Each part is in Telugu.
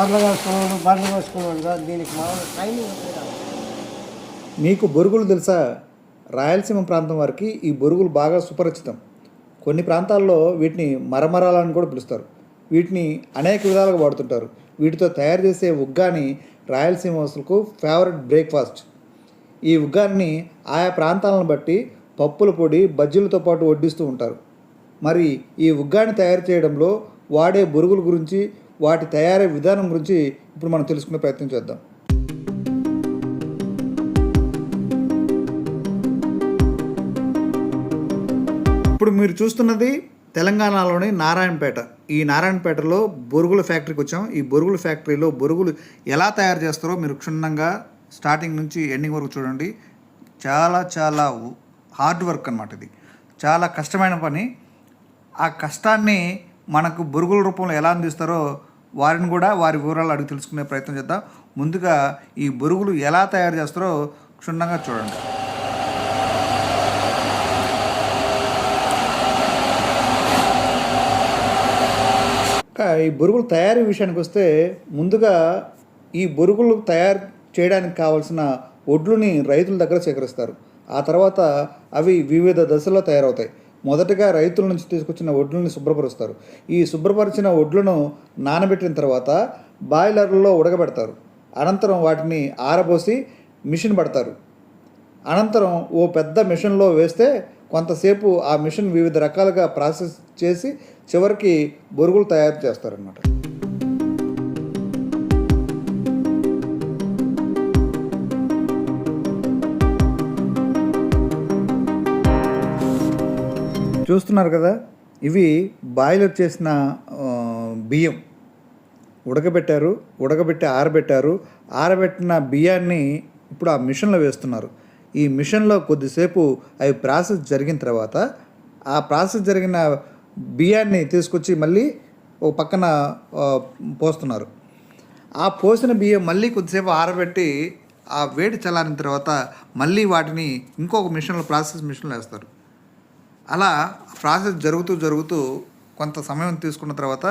గొర్రెలు వేసుకున్నాడు బర్రెలు వేసుకున్నాడు కాదు దీనికి మామూలు ట్రైనింగ్ మీకు బొరుగులు తెలుసా? రాయలసీమ ప్రాంతం వారికి ఈ బొరుగులు బాగా సుపరిచితం. కొన్ని ప్రాంతాల్లో వీటిని మరమరాలని కూడా పిలుస్తారు. వీటిని అనేక విధాలుగా వాడుతుంటారు. వీటితో తయారు చేసే ఉగ్గాని రాయలసీమ వాసులకు ఫేవరెట్ బ్రేక్ఫాస్ట్ ఈ ఉగ్గాన్ని ఆయా ప్రాంతాలను బట్టి పప్పుల పొడి బజ్జీలతో పాటు వడ్డిస్తూ ఉంటారు. మరి ఈ ఉగ్గాని తయారు చేయడంలో వాడే బొరుగుల గురించి వాటి తయారీ విధానం గురించి ఇప్పుడు మనం తెలుసుకునే ప్రయత్నం చేద్దాం. ఇప్పుడు మీరు చూస్తున్నది తెలంగాణలోని నారాయణపేట. ఈ నారాయణపేటలో బొరుగుల ఫ్యాక్టరీకి వచ్చాం. ఈ బొరుగుల ఫ్యాక్టరీలో బొరుగులు ఎలా తయారు చేస్తారో మీరు క్షుణ్ణంగా స్టార్టింగ్ నుంచి ఎండింగ్ వరకు చూడండి. చాలా చాలా హార్డ్ వర్క్ అనమాట ఇది. చాలా కష్టమైన పని. ఆ కష్టాన్ని మనకు బొరుగుల రూపంలో ఎలా అందిస్తారో వారిని కూడా వారి వివరాలు అడిగి తెలుసుకునే ప్రయత్నం చేద్దాం. ముందుగా ఈ బొరుగులు ఎలా తయారు చేస్తారో క్షుణ్ణంగా చూడండి. ఇంకా ఈ బొరుగులు తయారీ విషయానికి వస్తే ముందుగా ఈ బొరుగులు తయారు చేయడానికి కావాల్సిన ఒడ్లుని రైతుల దగ్గర సేకరిస్తారు. ఆ తర్వాత అవి వివిధ దశల్లో తయారవుతాయి. మొదటగా రైతుల నుంచి తీసుకొచ్చిన ఒడ్లని శుభ్రపరుస్తారు. ఈ శుభ్రపరిచిన ఒడ్లను నానబెట్టిన తర్వాత బాయిలర్లలో ఉడకబెడతారు. అనంతరం వాటిని ఆరబోసి మిషన్ పడతారు. అనంతరం ఓ పెద్ద మిషన్లో వేస్తే కొంతసేపు ఆ మిషన్ వివిధ రకాలుగా ప్రాసెస్ చేసి చివరికి బొరుగులు తయారు చేస్తారన్నమాట. చూస్తున్నారు కదా ఇవి బాయిలర్ చేసిన బియ్యం. ఉడకబెట్టారు ఉడకబెట్టి ఆరబెట్టారు. ఆరబెట్టిన బియ్యాన్ని ఇప్పుడు ఆ మిషన్లో వేస్తున్నారు. ఈ మిషన్లో కొద్దిసేపు అవి ప్రాసెస్ జరిగిన తర్వాత ఆ ప్రాసెస్ జరిగిన బియ్యాన్ని తీసుకొచ్చి మళ్ళీ ఒక పక్కన పోస్తున్నారు. ఆ పోసిన బియ్యం మళ్ళీ కొద్దిసేపు ఆరబెట్టి ఆ వేడి చల్లారిన తర్వాత మళ్ళీ వాటిని ఇంకొక మిషన్లో ప్రాసెస్ మిషన్లో వేస్తారు. అలా ప్రాసెస్ జరుగుతూ జరుగుతూ కొంత సమయం తీసుకున్న తర్వాత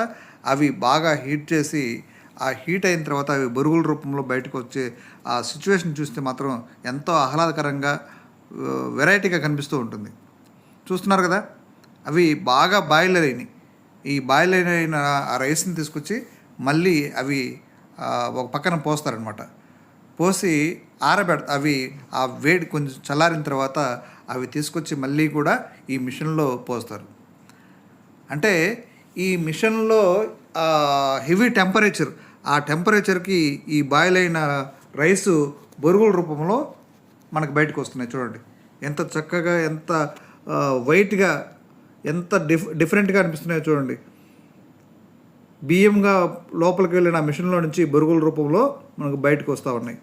అవి బాగా హీట్ చేసి ఆ హీట్ అయిన తర్వాత అవి బొరుగుల రూపంలో బయటకు వచ్చే ఆ సిచ్యువేషన్ చూస్తే మాత్రం ఎంతో ఆహ్లాదకరంగా వెరైటీగా కనిపిస్తూ ఉంటుంది. చూస్తున్నారు కదా? అవి బాగా బాయిల్ అయినాయి. ఈ బాయిల్ అయిన ఆ రైస్ని తీసుకొచ్చి మళ్ళీ అవి ఒక పక్కన పోస్తారనమాట పోసి ఆరబెడ అవి ఆ వేడి కొంచెం చల్లారిన తర్వాత అవి తీసుకొచ్చి మళ్ళీ కూడా ఈ మిషన్లో పోస్తారు. అంటే ఈ మిషన్లో హెవీ టెంపరేచర్ ఆ టెంపరేచర్కి ఈ బాయిల్ అయిన రైసు బొరుగుల రూపంలో మనకు బయటకు వస్తున్నాయి చూడండి. ఎంత చక్కగా ఎంత వైట్గా ఎంత డిఫ్ డిఫరెంట్గా అనిపిస్తున్నాయో చూడండి. బియ్యంగా లోపలికి వెళ్ళిన మిషన్లో నుంచి బొరుగుల రూపంలో మనకు బయటకు వస్తూ ఉన్నాయి.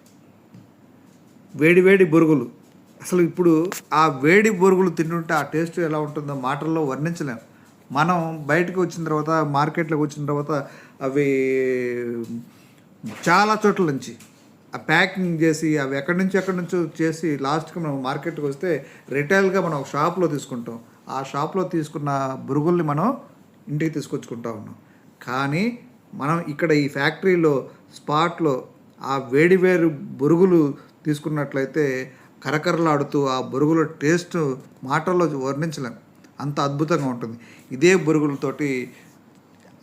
వేడి వేడి బొరుగులు. అసలు ఇప్పుడు ఆ వేడి బొరుగులు తింటుంటే ఆ టేస్ట్ ఎలా ఉంటుందో మాటల్లో వర్ణించలేం. మనం బయటకు వచ్చిన తర్వాత మార్కెట్లోకి వచ్చిన తర్వాత అవి చాలా చోట్ల నుంచి ఆ ప్యాకింగ్ చేసి అవి ఎక్కడి నుంచి ఎక్కడి నుంచో చేసి లాస్ట్కి మనం మార్కెట్కి వస్తే రిటైల్గా మనం ఒక షాప్లో తీసుకుంటాం. ఆ షాప్లో తీసుకున్న బురుగుల్ని మనం ఇంటికి తీసుకొచ్చుకుంటా ఉన్నాం. కానీ మనం ఇక్కడ ఈ ఫ్యాక్టరీలో స్పాట్లో ఆ వేడి వేరు బురుగులు తీసుకున్నట్లయితే కరకరలాడుతూ ఆ బొరుగుల టేస్ట్ మాటల్లో వర్ణించలేం. అంత అద్భుతంగా ఉంటుంది. ఇదే బొరుగులతోటి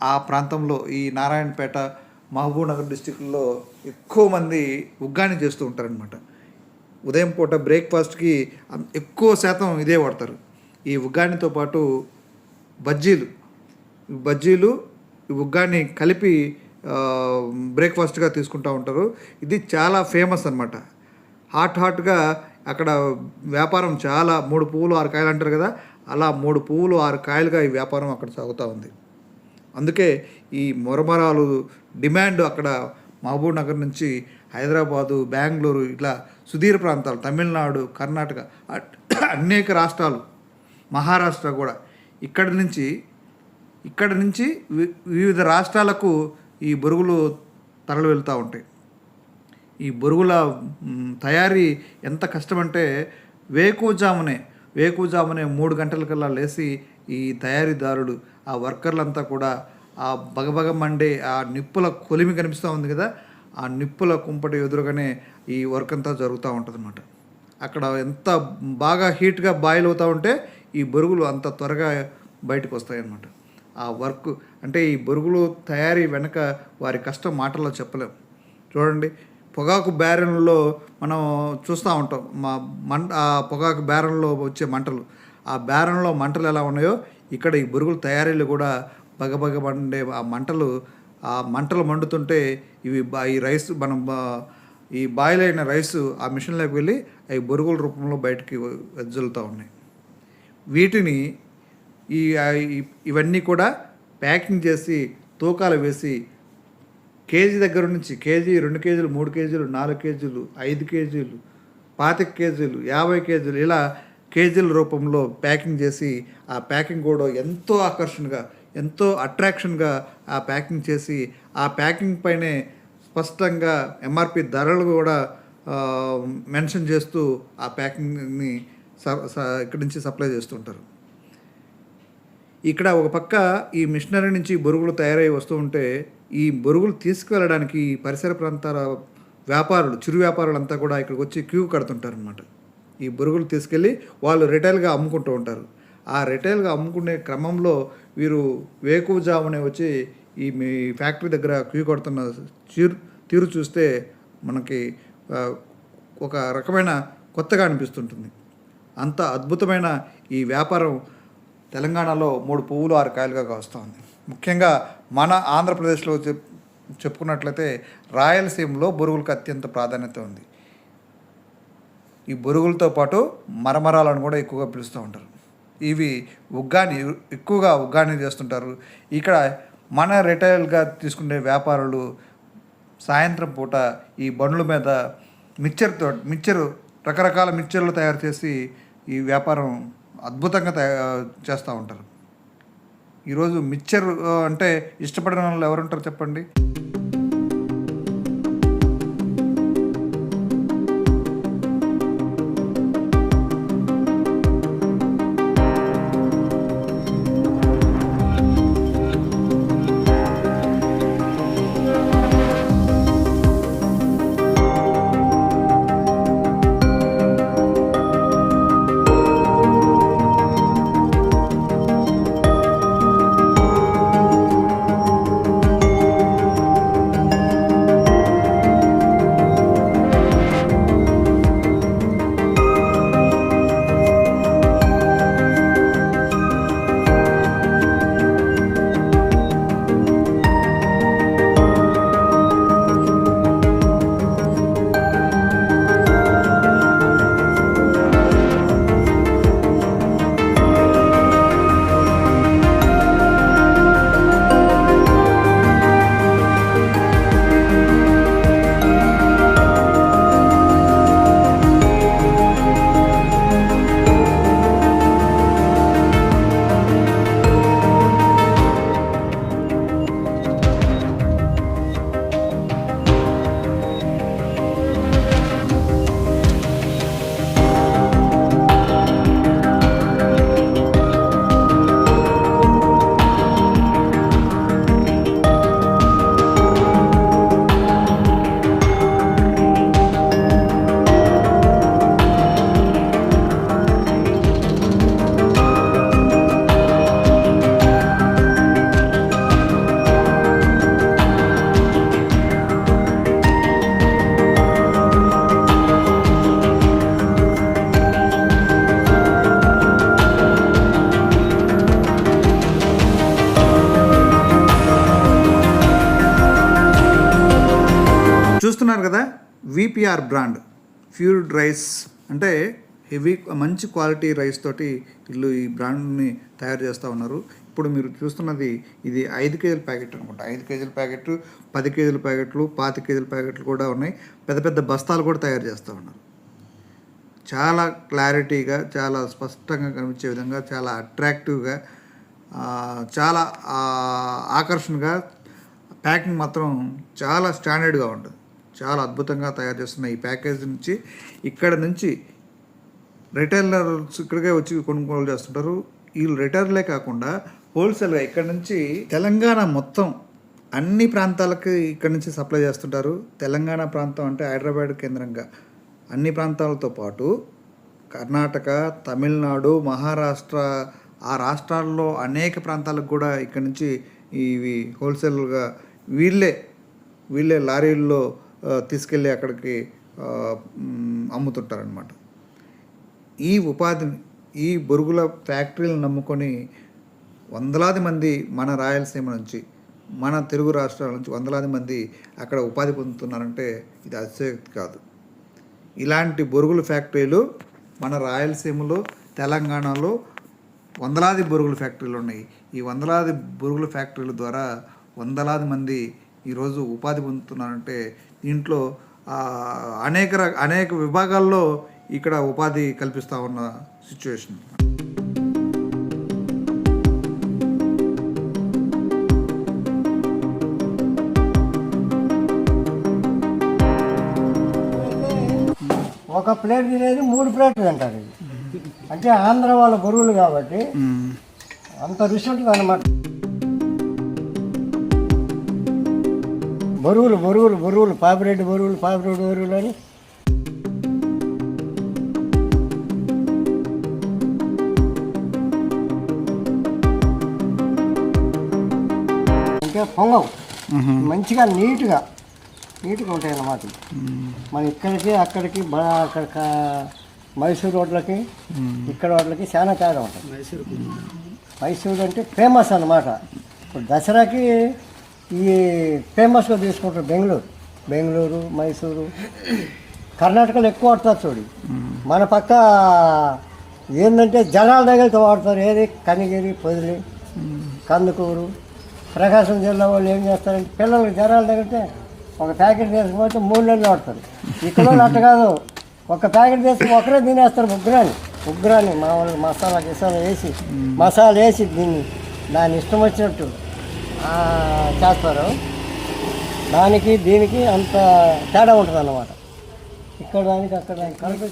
ఆ ప్రాంతంలో ఈ నారాయణపేట మహబూబ్నగర్ డిస్టిక్లో ఎక్కువ మంది ఉగ్గాని చేస్తూ ఉంటారనమాట ఉదయం పూట బ్రేక్ఫాస్ట్కి ఎక్కువ శాతం ఇదే వాడతారు. ఈ ఉగ్గానితో పాటు బజ్జీలు. బజ్జీలు ఈ ఉగ్గాని కలిపి బ్రేక్ఫాస్ట్గా తీసుకుంటూ ఉంటారు. ఇది చాలా ఫేమస్ అనమాట హాట్ హాట్గా అక్కడ వ్యాపారం చాలా మూడు పువ్వులు ఆరు కాయలు అంటారు కదా అలా మూడు పువ్వులు ఆరు కాయలుగా ఈ వ్యాపారం అక్కడ సాగుతూ ఉంది. అందుకే ఈ మొరమరాలు డిమాండ్ అక్కడ మహబూబ్ నగర్ నుంచి హైదరాబాదు బెంగళూరు ఇట్లా సుదీర ప్రాంతాలు తమిళనాడు కర్ణాటక అనేక రాష్ట్రాలు మహారాష్ట్ర కూడా. ఇక్కడి నుంచి ఇక్కడి నుంచి వి- వివిధ రాష్ట్రాలకు ఈ బొరుగులు తరలి వెళ్తూ ఉంటాయి. ఈ బొరుగుల తయారీ ఎంత కష్టమంటే వేకుజామునే వేకుజామునే మూడు గంటలకల్లా లేచి ఈ తయారీదారుడు ఆ వర్కర్లంతా కూడా ఆ బగబగ మండే ఆ నిప్పుల కొలిమి కనిపిస్తూ ఉంది కదా ఆ నిప్పుల కుంపటి ఎదురుగానే ఈ వర్క్ అంతా జరుగుతూ ఉంటుంది అనమాట అక్కడ ఎంత బాగా హీట్గా బాయిల్ అవుతూ ఉంటే ఈ బొరుగులు అంత త్వరగా బయటకు వస్తాయన్నమాట ఆ వర్క్ అంటే ఈ బొరుగులు తయారీ వెనక వారి కష్టం మాటల్లో చెప్పలేం. చూడండి పొగాకు బ్యారెన్లో మనం చూస్తూ ఉంటాం. మా మంట ఆ పొగాకు బ్యారెన్లో వచ్చే మంటలు. ఆ బ్యారెన్లో మంటలు ఎలా ఉన్నాయో ఇక్కడ ఈ బొరుగుల తయారీలు కూడా బగబగ మండే ఆ మంటలు ఆ మంటలు మండుతుంటే ఇవి ఈ రైస్ మనం ఈ బాయిల్ అయిన రైస్ ఆ మిషన్లోకి వెళ్ళి అవి బొరుగుల రూపంలో బయటికి వెజ్జులుతూ ఉన్నాయి. వీటిని ఈ- ఇవన్నీ కూడా ప్యాకింగ్ చేసి తూకాలు వేసి కేజీ దగ్గర నుంచి కేజీ రెండు కేజీలు మూడు కేజీలు నాలుగు కేజీలు ఐదు కేజీలు పాతిక కేజీలు యాభై కేజీలు ఇలా కేజీల రూపంలో ప్యాకింగ్ చేసి ఆ ప్యాకింగ్ కూడా ఎంతో ఆకర్షణగా ఎంతో అట్రాక్షన్గా ఆ ప్యాకింగ్ చేసి ఆ ప్యాకింగ్ పైనే స్పష్టంగా ఎంఆర్పి ధరలు కూడా మెన్షన్ చేస్తూ ఆ ప్యాకింగ్ని స- స- ఇక్కడి నుంచి సప్లై చేస్తుంటారు ఇక్కడ ఒక పక్క ఈ మిషనరీ నుంచి బొరుగులు తయారై వస్తూ ఉంటే ఈ బొరుగులు తీసుకువెళ్ళడానికి పరిసర ప్రాంతాల వ్యాపారులు చిరు వ్యాపారులంతా కూడా ఇక్కడికి వచ్చి క్యూ కడుతుంటారు అనమాట ఈ బొరుగులు తీసుకెళ్ళి వాళ్ళు రిటైల్గా అమ్ముకుంటూ ఉంటారు. ఆ రిటైల్గా అమ్ముకునే క్రమంలో వీరు వేకువజామునే వచ్చి ఈ మీ ఫ్యాక్టరీ దగ్గర క్యూ కడుతున్న తీరు తీరు చూస్తే మనకి ఒక రకమైన కొత్తగా అనిపిస్తుంటుంది. అంత అద్భుతమైన ఈ వ్యాపారం తెలంగాణలో మూడు పువ్వులు ఆరు కాయలుగా కాస్తుంది. ముఖ్యంగా మన ఆంధ్రప్రదేశ్లో చెప్ చెప్పుకున్నట్లయితే రాయలసీమలో బొరుగులకు అత్యంత ప్రాధాన్యత ఉంది. ఈ బొరుగులతో పాటు మరమరాలను కూడా ఎక్కువగా పిలుస్తూ ఉంటారు. ఇవి ఉగ్గాని ఎక్కువగా ఉగ్గాని చేస్తుంటారు. ఇక్కడ మన రిటైల్గా తీసుకునే వ్యాపారులు సాయంత్రం పూట ఈ బండ్ల మీద మిక్చర్తో మిక్చర్ రకరకాల మిక్చర్లు తయారు చేసి ఈ వ్యాపారం అద్భుతంగా చేస్తూ ఉంటారు. ఈరోజు మిక్చర్ అంటే ఇష్టపడిన వాళ్ళు ఎవరుంటారు చెప్పండి? విపిఆర్ బ్రాండ్ ఫ్యూర్డ్ రైస్ అంటే హెవీ మంచి క్వాలిటీ రైస్ తోటి వీళ్ళు ఈ బ్రాండ్ని తయారు చేస్తూ ఉన్నారు. ఇప్పుడు మీరు చూస్తున్నది ఇది ఐదు కేజీల ప్యాకెట్ అనుకుంటా. ఐదు కేజీల ప్యాకెట్ పది కేజీల ప్యాకెట్లు పాతి కేజీల ప్యాకెట్లు కూడా ఉన్నాయి. పెద్ద పెద్ద బస్తాలు కూడా తయారు చేస్తూ ఉన్నారు. చాలా క్లారిటీగా చాలా స్పష్టంగా కనిపించే విధంగా చాలా అట్రాక్టివ్గా చాలా ఆకర్షణగా ప్యాకింగ్ మాత్రం చాలా స్టాండర్డ్గా ఉంటుంది. చాలా అద్భుతంగా తయారు చేస్తున్న ఈ ప్యాకేజ్ నుంచి ఇక్కడ నుంచి రిటైలర్స్ ఇక్కడికే వచ్చి కొనుగోలు చేస్తుంటారు. వీళ్ళు రిటైలర్లే కాకుండా హోల్సేల్గా ఇక్కడ నుంచి తెలంగాణ మొత్తం అన్ని ప్రాంతాలకు ఇక్కడ నుంచి సప్లై చేస్తుంటారు. తెలంగాణ ప్రాంతం అంటే హైదరాబాద్ కేంద్రంగా. అన్ని ప్రాంతాలతో పాటు కర్ణాటక తమిళనాడు మహారాష్ట్ర ఆ రాష్ట్రాల్లో అనేక ప్రాంతాలకు కూడా ఇక్కడ నుంచి ఇవి హోల్సేల్గా వీళ్ళే వీళ్ళే లారీల్లో తీసుకెళ్ళి అక్కడికి అమ్ముతుంటారనమాట ఈ ఉపాధిని ఈ బొరుగుల ఫ్యాక్టరీలను నమ్ముకొని వందలాది మంది మన రాయలసీమ నుంచి మన తెలుగు రాష్ట్రాల నుంచి వందలాది మంది అక్కడ ఉపాధి పొందుతున్నారంటే ఇది అతిశయోక్తి కాదు. ఇలాంటి బొరుగుల ఫ్యాక్టరీలు మన రాయలసీమలో తెలంగాణలో వందలాది బొరుగుల ఫ్యాక్టరీలు ఉన్నాయి. ఈ వందలాది బొరుగుల ఫ్యాక్టరీల ద్వారా వందలాది మంది ఈరోజు ఉపాధి పొందుతున్నారంటే దీంట్లో అనేక అనేక విభాగాల్లో ఇక్కడ ఉపాధి కల్పిస్తూ ఉన్న సిచ్యువేషన్ ఒక ప్లేట్ తినేది మూడు ప్లేట్లు తింటారు అంటే ఆంధ్ర వాళ్ళ బరువులు కాబట్టి అంత రుచి ఉంటుంది అన్నమాట బరువులు బరువులు బరువులు పాపిరెడ్డి బరువులు పాపిరెడ్డి బరువులు అని. అంటే పొంగవు. మంచిగా నీట్గా నీట్గా ఉంటాయి అన్నమాట. మన ఇక్కడికి అక్కడికి బా అక్కడ మైసూర్ రోడ్లకి ఇక్కడ రోడ్లకి చాలా తేడా ఉంటుంది మైసూర్ అంటే ఫేమస్ అన్నమాట. ఇప్పుడు దసరాకి ఈ ఫేమస్గా తీసుకుంటారు బెంగళూరు. బెంగళూరు మైసూరు. కర్ణాటకలో ఎక్కువ వాడతారు చూడు. మన పక్క ఏంటంటే జనాల దగ్గరతో వాడతారు. ఏది? కనిగిరి పొదిలి కందుకూరు. ప్రకాశం జిల్లా వాళ్ళు ఏం చేస్తారంటే పిల్లలకి జనాల దగ్గర ఒక ప్యాకెట్ తీసుకుపోతే మూడు నెలలు వాడతారు. ఇక్కడ వాళ్ళు అట్ట కాదు. ఒక ప్యాకెట్ తీసుకుని ఒకరే తినేస్తారు ముగ్గురాని ముగ్గురాని మామూలుగా మసాలా గిసాలా వేసి మసాలా వేసి దీన్ని దాని ఇష్టం వచ్చినట్టు చేస్తారు. దానికి దీనికి అంత తేడా ఉంటుంది అన్నమాట ఇక్కడ దానికి అక్కడ దానికి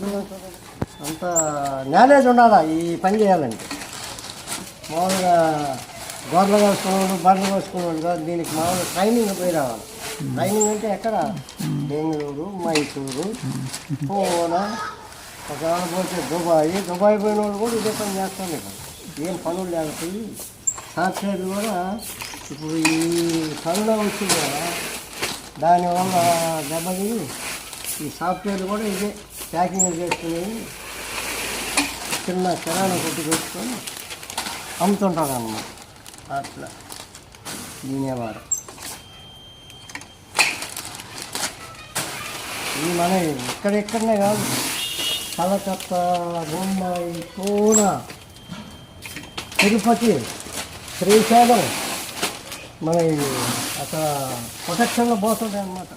అంత నాలెడ్జ్ ఉండాలా ఈ పని చేయాలంటే? మామూలుగా గొర్రెలు కోసుకున్నాడు బర్రెలు కోసుకున్నాడు కాదు దీనికి మామూలుగా ట్రైనింగ్ పోయి రావాలి. ట్రైనింగ్ అంటే ఎక్కడ? బెంగళూరు మైసూరు పూనా ఒకవేళ పోతే దుబాయ్. దుబాయ్ పోయిన వాళ్ళు కూడా ఇదే పని చేస్తాను ఇక్కడ. ఏం పనులు లేకపోయి సాఫ్ట్వేర్లు కూడా ఇప్పుడు ఈ కరోనా వచ్చింది కదా దానివల్ల దెబ్బతిని ఈ సాఫ్ట్వేర్లు కూడా ఇదే ప్యాకింగ్ చేసుకుని చిన్న కిరాణా కొట్టు పెట్టుకొని అమ్ముతుంటారు అన్నమాట అట్లా. దీనేవారు ఇది మన ఇక్కడెక్కడనే కాదు కలకత్తా బొమ్మాయి పూనా తిరుపతి శ్రీశైలం మన అక్కడ ప్రొటెక్షన్లో పోతుంటాయి అన్నమాట.